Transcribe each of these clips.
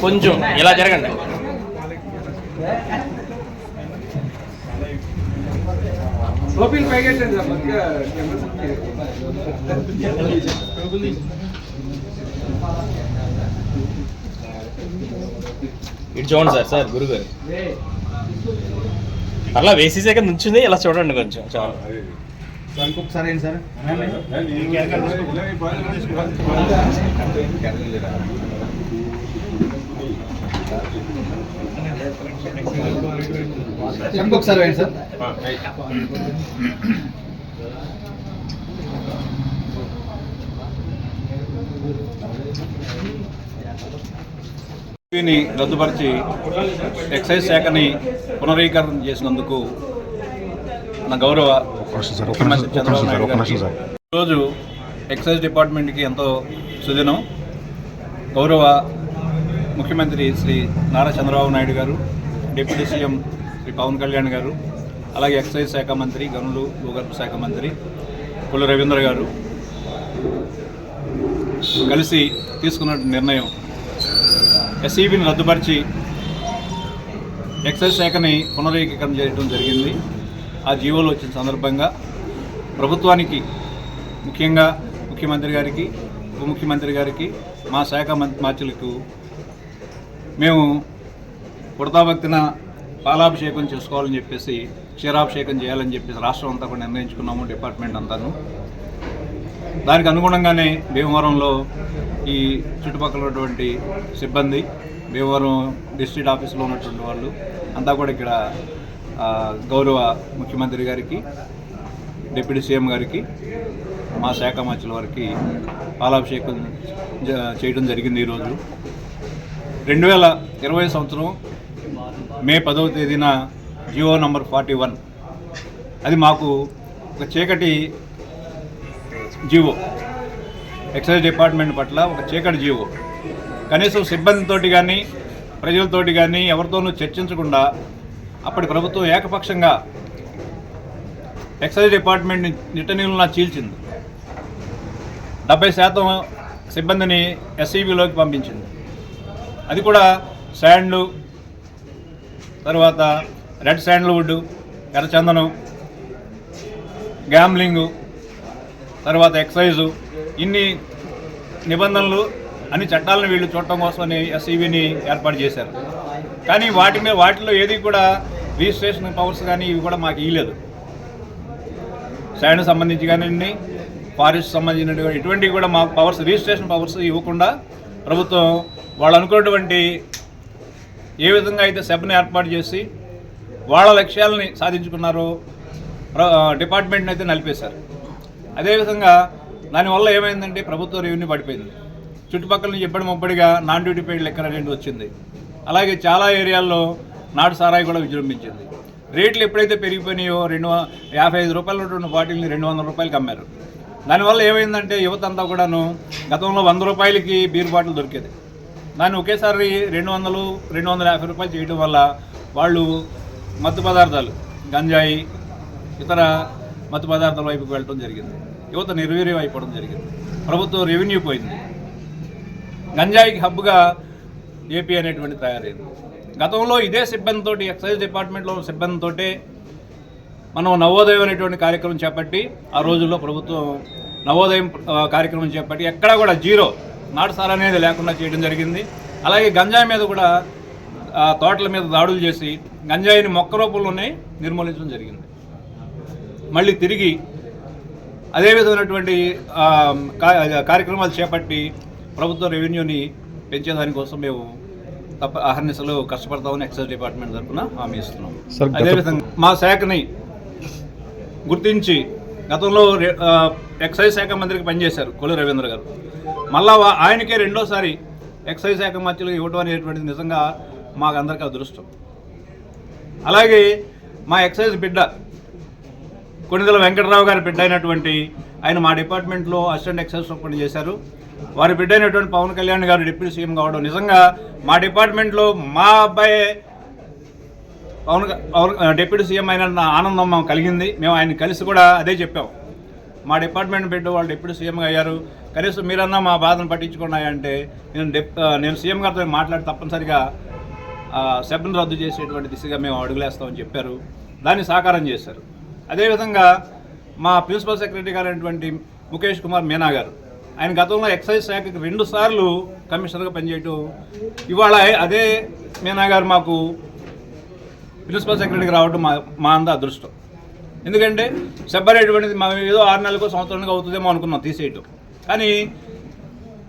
కొంచెం ఇలా జరగండి లోపల పైకెట్టండి సార్ మంచిగా ఇటు చూడండి సార్ సార్ గురుగారు అలా వేసేసాక నుంచింది ఇలా చూడండి కొంచెం చాలా. ఇంకొకసారి ఏంటి సార్? ఇంకొకసారి ఏంటి సార్? ని రద్దుపరిచి ఎక్సైజ్ శాఖని పునరీకరణ చేసినందుకు నా గౌరవ ముఖ్యమంత్రి చంద్రబాబు నాయుడు గారికి ఈరోజు ఎక్సైజ్ డిపార్ట్మెంట్కి ఎంతో సుదినం. గౌరవ ముఖ్యమంత్రి శ్రీ నారా చంద్రబాబు నాయుడు గారు డిప్యూటీ సీఎం శ్రీ పవన్ కళ్యాణ్ గారు అలాగే ఎక్సైజ్ శాఖ మంత్రి గనులు భూగర్భ శాఖ మంత్రి పుల్ల రవీంద్ర గారు కలిసి తీసుకున్న నిర్ణయం. ఎస్ఈబిని రద్దుపరిచి ఎక్సైజ్ శాఖని పునరేకీకరణ చేయడం జరిగింది. ఆ జీవోలు వచ్చిన సందర్భంగా ప్రభుత్వానికి ముఖ్యంగా ముఖ్యమంత్రి గారికి ఉప ముఖ్యమంత్రి గారికి మా శాఖ మంత్రి మార్చులకు మేము పుడతాభక్తిన పాలాభిషేకం చేసుకోవాలని చెప్పేసి క్షీరాభిషేకం చేయాలని చెప్పేసి రాష్ట్రం అంతా కూడా నిర్ణయించుకున్నాము డిపార్ట్మెంట్ అంతాను. దానికి అనుగుణంగానే భీమవరంలో ఈ చుట్టుపక్కల ఉన్నటువంటి సిబ్బంది భీమవరం డిస్ట్రిక్ట్ ఆఫీస్లో ఉన్నటువంటి వాళ్ళు అంతా కూడా ఇక్కడ గౌరవ ముఖ్యమంత్రి గారికి డిప్యూటీ సీఎం గారికి మా శాఖ మంత్రుల వారికి పాలాభిషేకం చేయడం జరిగింది ఈరోజు. రెండు వేల ఇరవై సంవత్సరం మే పదవ తేదీన జియో నంబర్ ఫార్టీ వన్. అది మాకు ఒక చీకటి జీవో. ఎక్సైజ్ డిపార్ట్మెంట్ పట్ల ఒక చీకటి జీవో. కనీసం సిబ్బందితోటి కానీ ప్రజలతోటి కానీ ఎవరితోనూ చర్చించకుండా అప్పటి ప్రభుత్వం ఏకపక్షంగా ఎక్సైజ్ డిపార్ట్మెంట్ని నిట్టనీళ్ళలా చీల్చింది. డెబ్బై శాతం సిబ్బందిని ఎస్ఈబిలోకి పంపించింది. అది కూడా శాండ్లు తర్వాత రెడ్ శాండ్ల్వుడ్ ఎర్రచందనం గ్యామ్లింగు తర్వాత ఎక్సైజు ఇన్ని నిబంధనలు అన్ని చట్టాలను వీళ్ళు చూడటం కోసమని ఎస్ఈబిని ఏర్పాటు చేశారు. కానీ వాటి మీద వాటిలో ఏది కూడా రిజిస్ట్రేషన్ పవర్స్ కానీ ఇవి కూడా మాకు ఇవ్వలేదు శాండ్ సంబంధించి కానివ్వండి ఫారెస్ట్ సంబంధించిన ఇటువంటివి కూడా మాకు పవర్స్ రిజిస్ట్రేషన్ పవర్స్ ఇవ్వకుండా ప్రభుత్వం వాళ్ళు అనుకున్నటువంటి ఏ విధంగా అయితే సభను ఏర్పాటు చేసి వాళ్ళ లక్ష్యాలని సాధించుకున్నారో డిపార్ట్మెంట్ని అయితే నలిపేశారు. అదేవిధంగా దానివల్ల ఏమైందంటే ప్రభుత్వ రెవెన్యూ పడిపోయింది. చుట్టుపక్కల నుంచి ఎప్పటి ముప్పటిగా నాన్ డ్యూటీ పెయిడ్ లెక్కన రెండు వచ్చింది. అలాగే చాలా ఏరియాల్లో నాటు సారాయి కూడా విజృంభించింది. రేట్లు ఎప్పుడైతే పెరిగిపోయినాయో రెండు యాభై ఐదు రూపాయలు ఉన్నటువంటి బాటిల్ని రెండు వందల రూపాయలకి అమ్మారు. దానివల్ల ఏమైందంటే యువత అంతా కూడాను గతంలో వంద రూపాయలకి బీర్ బాటిల్ దొరికేది. దాన్ని ఒకేసారి రెండు వందలు రెండు వందల యాభై రూపాయలు చేయడం వల్ల వాళ్ళు మత్తు పదార్థాలు గంజాయి ఇతర మత్తు పదార్థాల వైపుకి వెళ్ళడం జరిగింది. యువత నిర్వీర్యం అయిపోవడం జరిగింది. ప్రభుత్వం రెవెన్యూ పోయింది. గంజాయికి హబ్గా ఏపీ అనేటువంటి తయారైంది. గతంలో ఇదే సిబ్బందితోటి ఎక్సైజ్ డిపార్ట్మెంట్లో సిబ్బందితో మనం నవోదయం అనేటువంటి కార్యక్రమం చేపట్టి ఆ రోజుల్లో ప్రభుత్వం నవోదయం కార్యక్రమం చేపట్టి ఎక్కడా కూడా జీరో. నాటుసార అనేది లేకుండా చేయడం జరిగింది. అలాగే గంజాయి మీద కూడా తోటల మీద దాడులు చేసి గంజాయిని మొక్క రూపంలోనే నిర్మూలించడం జరిగింది. మళ్ళీ తిరిగి అదే విధమైనటువంటి కార్యక్రమాలు చేపట్టి ప్రభుత్వ రెవెన్యూని పెంచేదానికోసం మేము తప్ప అహర్నిశలు కష్టపడతామని ఎక్సైజ్ డిపార్ట్మెంట్ తరఫున హామీ ఇస్తున్నాం. అదేవిధంగా మా శాఖని గుర్తించి గతంలో ఎక్సైజ్ శాఖ మంత్రికి పనిచేశారు కొల్లు రవీంద్ర గారు. మళ్ళా ఆయనకే రెండోసారి ఎక్సైజ్ శాఖ మంత్రులు ఇవ్వడం అనేటువంటిది నిజంగా మాకందరికీ అదృష్టం. అలాగే మా ఎక్సైజ్ బిడ్డ కొనిదల వెంకటరావు గారి బిడ్డ అయినటువంటి ఆయన మా డిపార్ట్మెంట్లో అసిస్టెంట్ ఎక్సైజ్ సూపరింట్ చేశారు. వారి బిడ్డ అయినటువంటి పవన్ కళ్యాణ్ గారు డిప్యూటీ సీఎం కావడం నిజంగా మా డిపార్ట్మెంట్లో మా అబ్బాయి పవన్ పవన్ డిప్యూటీ సీఎం అయిన ఆనందం మాకు కలిగింది. మేము ఆయన కలిసి కూడా అదే చెప్పాం. మా డిపార్ట్మెంట్ బిడ్డ వాళ్ళు డిప్యూటీ సీఎంగా అయ్యారు. కనీసం మీరన్నా మా బాధను పట్టించుకున్నాయంటే నేను డిప్ నేను సీఎం గారితో మాట్లాడి తప్పనిసరిగా ఆ, సభ్యులను రద్దు చేసేటువంటి దిశగా మేము అడుగులేస్తామని చెప్పారు. దాన్ని సాకారం చేశారు. అదేవిధంగా మా ప్రిన్సిపల్ సెక్రటరీ గారైనటువంటి ముఖేష్ కుమార్ మీనా గారు. ఆయన గతంలో ఎక్సైజ్ శాఖకి రెండు సార్లు కమిషనర్గా పనిచేయటం ఇవాళ అదే మీనా గారు మాకు ప్రిన్సిపల్ సెక్రటరీకి రావడం మా మా అంద అదృష్టం. ఎందుకంటే సెపరేట్ అనేది మా ఏదో ఆరు నెలలకు సంవత్సరానికి అవుతుందేమో అనుకున్నాం తీసేయటం. కానీ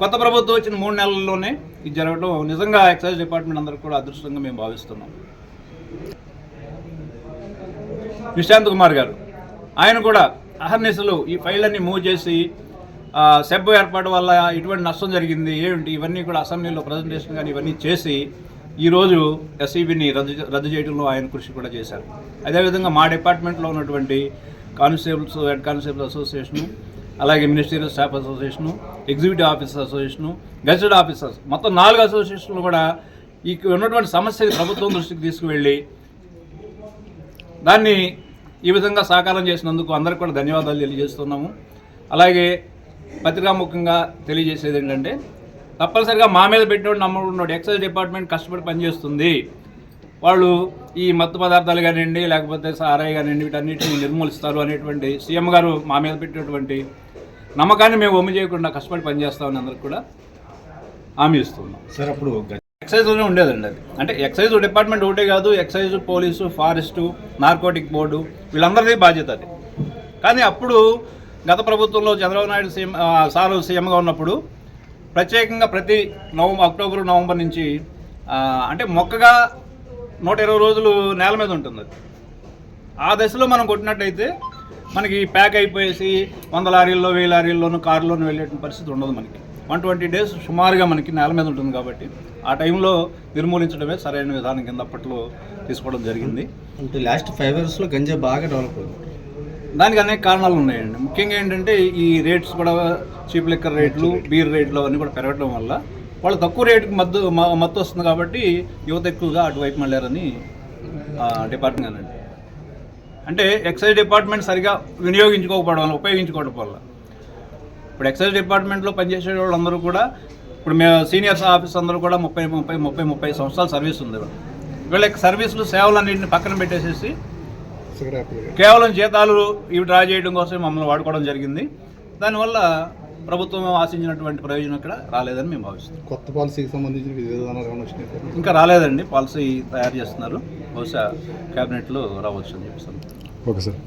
కొత్త ప్రభుత్వం వచ్చిన మూడు నెలల్లోనే ఇది జరగడం నిజంగా ఎక్సైజ్ డిపార్ట్మెంట్ అందరికి కూడా అదృష్టంగా మేము భావిస్తున్నాం. నిశాంత్ కుమార్ గారు. ఆయన కూడా అహర్నిశలు ఈ ఫైళ్ళన్నీ మూవ్ చేసి ఆ, సెబ్ ఏర్పాటు వల్ల ఇటువంటి నష్టం జరిగింది ఏమిటి ఇవన్నీ కూడా అసెంబ్లీలో ప్రజెంటేషన్ కానీ ఇవన్నీ చేసి ఈరోజు ఎస్ఈబిని రద్దు రద్దు చేయడంలో ఆయన కృషి కూడా చేశారు. అదేవిధంగా మా డిపార్ట్మెంట్లో ఉన్నటువంటి కానిస్టేబుల్స్ హెడ్ కానిస్టేబుల్ అసోసియేషను అలాగే ministerial staff association executive officer association gazetted officers మొత్తం నాలుగు అసోసియేషన్లు కూడా ఈ ఉన్నటువంటి సమస్యని ప్రభుత్వం దృష్టికి తీసుకువెళ్ళి దాన్ని ఈ విధంగా సహకారం చేసినందుకు అందరికి కూడా ధన్యవాదాలు తెలియజేస్తున్నాము. అలాగే పత్రికాముఖంగా తెలియజేసేది ఏంటంటే తప్పనిసరిగా మా మీద పెట్టినోడు ఉన్నాడు ఎక్సైజ్ డిపార్ట్మెంట్ కష్టపడి పనిచేస్తుంది. వాళ్ళు ఈ మత్తు పదార్థాలు కానివ్వండి లేకపోతే సారాయి కానివ్వండి వీటన్నిటిని నిర్మూలిస్తారు అనేటువంటి సీఎం గారు మా మీద పెట్టినటువంటి నమ్మకాన్ని మేము ఒమ్మి చేయకుండా కష్టపడి పనిచేస్తామని అందరికి కూడా హామీ ఇస్తున్నాం. సార్ అప్పుడు ఎక్సైజ్లోనే ఉండేదండి అది. అంటే ఎక్సైజ్ డిపార్ట్మెంట్ ఒకటే కాదు excise police forest narcotic board వీళ్ళందరిది బాధ్యత అది. కానీ అప్పుడు గత ప్రభుత్వంలో చంద్రబాబు నాయుడు సీఎం సారు సీఎంగా ఉన్నప్పుడు ప్రత్యేకంగా ప్రతి నవంబర్ అక్టోబర్ నవంబర్ నుంచి అంటే మొక్కగా నూట ఇరవై రోజులు నేల మీద ఉంటుంది అది. ఆ దశలో మనం కొట్టినట్టయితే మనకి ప్యాక్ అయిపోయేసి వంద లారీల్లో వెయ్యి లారీల్లోనూ కారులోనూ వెళ్ళే పరిస్థితి ఉండదు మనకి. వన్ ట్వంటీ డేస్ సుమారుగా మనకి నేల మీద ఉంటుంది కాబట్టి ఆ టైంలో నిర్మూలించడమే సరైన విధానం కింద అప్పట్లో తీసుకోవడం జరిగింది. అంటే లాస్ట్ ఫైవ్ ఇయర్స్లో గంజా బాగా డెవలప్ అయింది. దానికి అనేక కారణాలు ఉన్నాయండి. ముఖ్యంగా ఏంటంటే ఈ రేట్స్ కూడా చీప్ లిక్కర్ రేట్లు బీర్ రేట్లు అవన్నీ కూడా పెరగడం వల్ల వాళ్ళు తక్కువ రేటుకి మద్దు మత్తు వస్తుంది కాబట్టి యువత ఎక్కువగా అటువైపు మళ్ళారని డిపార్ట్మెంట్ అంటే ఎక్సైజ్ డిపార్ట్మెంట్ సరిగా వినియోగించుకోకపోవడం వల్ల ఉపయోగించుకోవడం వల్ల ఇప్పుడు ఎక్సైజ్ డిపార్ట్మెంట్లో పనిచేసే వాళ్ళందరూ కూడా ఇప్పుడు మేము సీనియర్స్ ఆఫీస్ అందరూ కూడా ముప్పై ముప్పై ముప్పై ముప్పై సంవత్సరాల సర్వీస్ ఉంది వీళ్ళ సర్వీసులు సేవలన్నింటిని పక్కన పెట్టేసేసి కేవలం జీతాలు ఇవి డ్రా చేయడం కోసం మమ్మల్ని వాడుకోవడం జరిగింది. దానివల్ల ప్రభుత్వం ఆశించినటువంటి ప్రయోజనం ఇక్కడ రాలేదని మేము భావిస్తున్నాం. కొత్త పాలసీకి సంబంధించిన? ఇంకా రాలేదండి. పాలసీ తయారు చేస్తున్నారు. బహుశా క్యాబినెట్లో రావచ్చు అని చెప్పేసి ఓకే సార్.